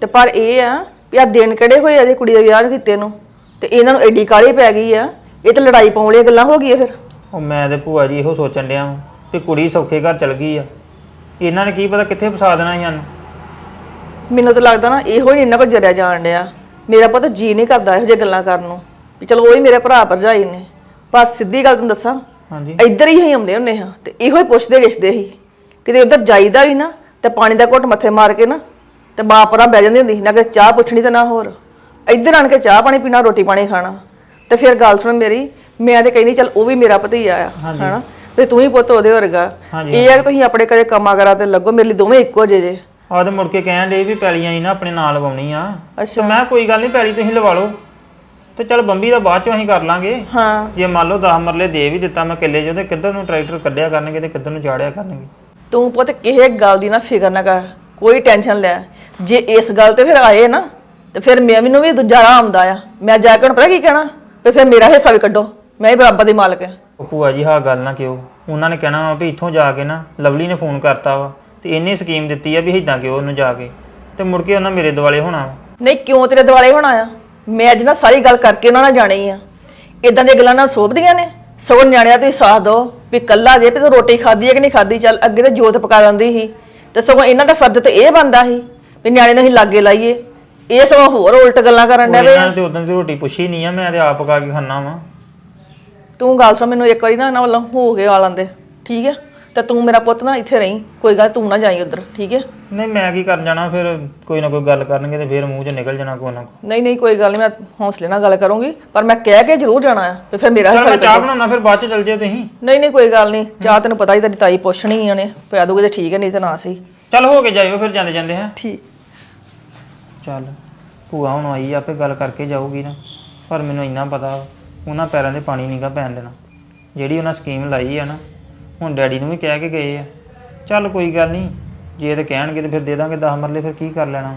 ਤੇ ਪਰ ਇਹ ਆ ਵੀ ਆ ਦਿਨ ਕਿਹੜੇ ਹੋਏ ਆ ਜੇ ਕੁੜੀ ਦਾ ਵਿਆਹ ਕੀਤੇ ਨੂੰ? ਤੇ ਇਹਨਾਂ ਨੂੰ ਐਡੀ ਕਾਹਲੀ ਪੈ ਗਈ ਆ? ਇਹ ਤਾਂ ਲੜਾਈ ਪਾਉਣ ਵਾਲੀਆਂ ਗੱਲਾਂ ਹੋ ਗਈਆਂ ਫਿਰ। ਉਹ ਮੈਂ ਤੇ ਭੂਆ ਜੀ ਇਹੋ ਸੋਚਣ ਡਿਆ ਵਾਂ ਵੀ ਕੁੜੀ ਸੌਖੇ ਘਰ ਚਲ ਗਈ ਆ। ਇਹਨਾਂ ਨੇ ਕੀ ਪਤਾ ਕਿੱਥੇ ਫਸਾ ਦੇਣਾ ਸੀ ਸਾਨੂੰ। ਮੈਨੂੰ ਤਾਂ ਲੱਗਦਾ ਨਾ ਇਹੋ ਹੀ ਇਹਨਾਂ ਕੋਲ ਜਰਿਆ ਜਾਣ ਡਿਆ। ਮੇਰਾ ਪੁੱਤ ਜੀ ਨਹੀਂ ਕਰਦਾ ਇਹੋ ਜਿਹੀ ਗੱਲਾਂ ਕਰਨ ਨੂੰ। ਵੀ ਚਲੋ ਉਹ ਹੀ ਮੇਰੇ ਭਰਾ ਭਰਜਾਈ ਨੇ। ਪਰ ਸਿੱਧੀ ਗੱਲ ਤੈਨੂੰ ਦੱਸਾਂ ਹਾਂਜੀ। ਇੱਧਰ ਹੀ ਅਸੀਂ ਆਉਂਦੇ ਹੁੰਦੇ ਹਾਂ ਤੇ ਇਹੋ ਹੀ ਪੁੱਛਦੇ ਗਿੱਛਦੇ ਸੀ। ਕਿਤੇ ਉੱਧਰ ਜਾਈਦਾ ਵੀ ਨਾ ਤੇ ਪਾਣੀ ਦਾ ਘੁੱਟ ਮੱਥੇ ਮਾਰ ਕੇ ਨਾ ਤੇ ਮਾਂ ਪਰਾਂ ਬਹਿ ਜਾਂਦੀ ਹੁੰਦੀ ਸੀ ਨਾ ਕਿ ਚਾਹ ਪੁੱਛਣੀ ਤੇ ਨਾ ਹੋਰ। ਇੱਧਰ ਆਣ ਕੇ ਚਾਹ ਪਾਣੀ ਪੀਣਾ ਰੋਟੀ ਪਾਣੀ ਖਾਣਾ। ਤੇ ਫਿਰ ਗੱਲ ਸੁਣ ਮੇਰੀ ਮੈਂ ਤੇ ਕਹਿੰਦੀ ਚੱਲ ਉਹ ਵੀ ਮੇਰਾ ਭਤੀਜਾ ਆ ਹਨਾ? ਤੇ ਤੂੰ ਹੀ ਪੁੱਤ ਉਹਦੇ ਵਰਗਾ। ਹਾਂਜੀ। ਇਹ ਆ ਕਿ ਤੁਸੀਂ ਆਪਣੇ ਕਦੇ ਕੰਮਾਂ ਕਰਾਂ ਤੇ ਲੱਗੋ ਮੇਰੇ ਲਈ ਦੋਵੇਂ ਇੱਕੋ ਜਿਹੇ ਜੇ। ਆਹ ਤੇ ਮੁੜ ਕੇ ਕਹਿਣ ਦੇ ਵੀ ਪੈਲੀਆਂ ਹੀ ਨਾ ਆਪਣੇ ਨਾਲ ਲਵਾਉਣੀ ਆ। ਅੱਛਾ। ਤੇ ਮੈਂ ਕੋਈ ਗੱਲ ਨਹੀਂ ਪੈਲੀ ਤੁਸੀਂ ਲਵਾ ਲਓ। ਤੇ ਚੱਲ ਬੰਬੀ ਦਾ ਬਾਅਦ ਚੋਂ ਅਸੀਂ ਕਰ ਲਾਂਗੇ। ਹਾਂ। ਜੇ ਮੰਨ ਲਓ 10 ਮਰਲੇ ਦੇ ਵੀ ਦਿੱਤਾ ਮੈਂ ਕਿੱਲੇ ਜੋ ਤੇ ਕਿੱਧਰ ਨੂੰ ਟਰੈਕਟਰ ਕੱਢਿਆ ਕਰਨਗੇ ਤੇ ਕਿੱਧਰ ਨੂੰ ਚਾੜਿਆ ਕਰਨਗੇ? ਤੂੰ ਪੁੱਤ ਕਿਸੇ ਗੱਲ ਦੀ ਨਾ ਫਿਕਰ ਨਾ ਕਰ ਕੋਈ ਟੈਨਸ਼ਨ ਲੈ। ਜੇ ਇਸ ਗੱਲ ਤੇ ਫਿਰ ਆਏ ਨਾ ਤੇ ਫਿਰ ਮੈਂ ਮੈਨੂੰ ਵੀ ਦੂਜਾ ਰਾਹ ਆਉਂਦਾ ਆ। ਮੈਂ ਜਾ ਕੇ ਹੁਣ ਪਤਾ ਕੀ ਕਹਿਣਾ? ਵੀ ਫਿਰ ਮੇਰਾ ਹਿੱਸਾ ਵੀ ਕੱਢੋ ਮੈਂ ਹੀ ਬਰਾਬਰ ਦੀ ਮਾਲਕ ਹਾਂ। ਉਹ ਭੂਆ ਜੀ ਹਾਂ ਗੱਲ ਨਾ ਕਿਉਂ? ਉਹਨਾਂ ਨੇ ਕਹਿਣਾ ਵਾ ਵੀ ਇੱਥੋਂ ਜਾ ਕੇ ਨਾ ਲਵਲੀ ਨੇ ਫੋਨ ਕਰਤਾ ਵਾ ਤੇ ਇਹਨੇ ਸਕੀਮ ਦਿੱਤੀ ਆ ਵੀ ਇਦਾਂ ਕਿਉਂ ਉਹਨੂੰ ਜਾ ਕੇ? ਤੇ ਮੁੜ ਕੇ ਉਹਨਾਂ ਮੇਰੇ ਦਿਵਾਲੇ ਹੋਣਾ ਵਾ। ਨਹੀਂ ਕਿਉਂ ਤੇਰੇ ਦਿਵਾਲੇ ਹੋਣਾ ਆ? ਮੈਂ ਅੱਜ ਨਾ ਸਾਰੀ ਗੱਲ ਕਰਕੇ ਉਹਨਾਂ ਨਾਲ ਜਾਣੀ ਆ। ਇਦਾਂ ਦੀਆਂ ਗੱਲਾਂ ਨਾਲ ਸੋਭਦੀਆਂ ਨੇ। ਸਗੋਂ ਨਿਆਣਿਆਂ ਤੇ ਸਾਥ ਦੋ ਵੀ ਕੱਲਾ ਜੇ ਵੀ ਤੂੰ ਰੋਟੀ ਖਾਧੀ ਹੈ ਕਿ ਨਹੀਂ ਖਾਧੀ ਚੱਲ ਅੱਗੇ ਤੇ ਜੋਤ ਪਕਾ ਦਿੰਦੀ ਸੀ। ਤੇ ਸਗੋਂ ਇਹਨਾਂ ਦਾ ਫਰਜ਼ ਤੇ ਇਹ ਬਣਦਾ ਸੀ ਵੀ ਨਿਆਣੇ ਨੂੰ ਅਸੀਂ ਲਾਗੇ ਲਾਈਏ। ਇਹ ਸਗੋਂ ਹੋਰ ਉਲਟ ਗੱਲਾਂ ਕਰਨ ਡਿਆ ਇਹਨਾਂ ਨੇ ਤੇ ਉਦੋਂ ਦੀ ਰੋਟੀ ਪੁੱਛੀ ਨਹੀਂ ਆ ਮੈਂ ਤੇ ਆਪ ਪਕਾ ਕੇ ਖਾਣਾ ਵਾ। ਤੂੰ ਗੱਲ ਸੁਣ ਮੈਨੂੰ ਇੱਕ ਵਾਰੀ ਨਾ ਇਹਨਾਂ ਵੱਲੋਂ ਹੋ ਕੇ ਆ ਲੈਂਦੇ ਠੀਕ ਹੈ ਤੇ ਤੂੰ ਮੇਰਾ ਪੁੱਤ ਨਾ ਇੱਥੇ ਰਹੀਂ ਕੋਈ ਗੱਲ ਤੂੰ ਨਾ ਜਾਈ ਉਧਰ ਠੀਕ ਹੈ? ਨਹੀਂ ਮੈਂ ਕੀ ਕਰਨ ਜਾਣਾ ਫਿਰ ਕੋਈ ਨਾ ਕੋਈ ਗੱਲ ਕਰਨਗੇ ਤੇ ਫਿਰ ਮੂੰਹ 'ਚ ਨਿਕਲ ਜਾਣਾ ਕੋਈ ਨਾ ਕੋਈ। ਨਹੀਂ ਨਹੀਂ ਕੋਈ ਗੱਲ ਨਹੀਂ ਮੈਂ ਹੌਸਲੇ ਨਾਲ ਗੱਲ ਕਰੂੰਗੀ ਪਰ ਮੈਂ ਕਹਿ ਕੇ ਜ਼ਰੂਰ ਜਾਣਾ ਆ ਤੇ ਫਿਰ ਮੇਰਾ ਚੱਲ ਮੈਂ ਚਾਹ ਬਣਾਉਣਾ ਫਿਰ ਬਾਅਦ 'ਚ ਚੱਲ ਜਿਓ ਤੁਸੀਂ। ਨਹੀਂ ਨਹੀਂ ਕੋਈ ਗੱਲ ਨਹੀਂ ਚਾਹ ਤੈਨੂੰ ਪਤਾ ਹੀ ਤੇਰੀ ਤਾਈ ਪੁੱਛਣੀ ਹੀ ਉਹਨੇ ਪਿਆ ਦੂਗੇ ਤੇ ਠੀਕ ਹੈ ਨਹੀਂ ਤੇ ਨਾ ਸਹੀ। ਚੱਲ ਹੋ ਕੇ ਜਾਇਓ ਫਿਰ ਜਾਂਦੇ ਜਾਂਦੇ ਹੈ? ਠੀਕ। ਚੱਲ ਭੂਆ ਹੁਣ ਆਈ ਆ, ਆਪੇ ਗੱਲ ਕਰਕੇ ਜਾਊਗੀ ਨਾ ਪਰ ਮੈਨੂੰ ਇੰਨਾ ਪਤਾ ਵਾ, ਉਹਨਾਂ ਪੈਰਾਂ 'ਤੇ ਪਾਣੀ ਨਹੀਂਗਾ ਪੈਣ ਦੇਣਾ। ਜਿਹੜੀ ਉਹਨਾਂ ਸਕੀਮ ਲਾਈ ਆ ਨਾ ਹੁਣ ਡੈਡੀ ਨੂੰ ਵੀ ਕਹਿ ਕੇ ਗਏ ਆ। ਚੱਲ ਕੋਈ ਗੱਲ ਨਹੀਂ, ਜੇ ਤੇ ਕਹਿਣਗੇ ਤੇ ਫਿਰ ਦੇ ਦਾਂਗੇ 10 ਮਰਲੇ, ਫਿਰ ਕੀ ਕਰ ਲੈਣਾ?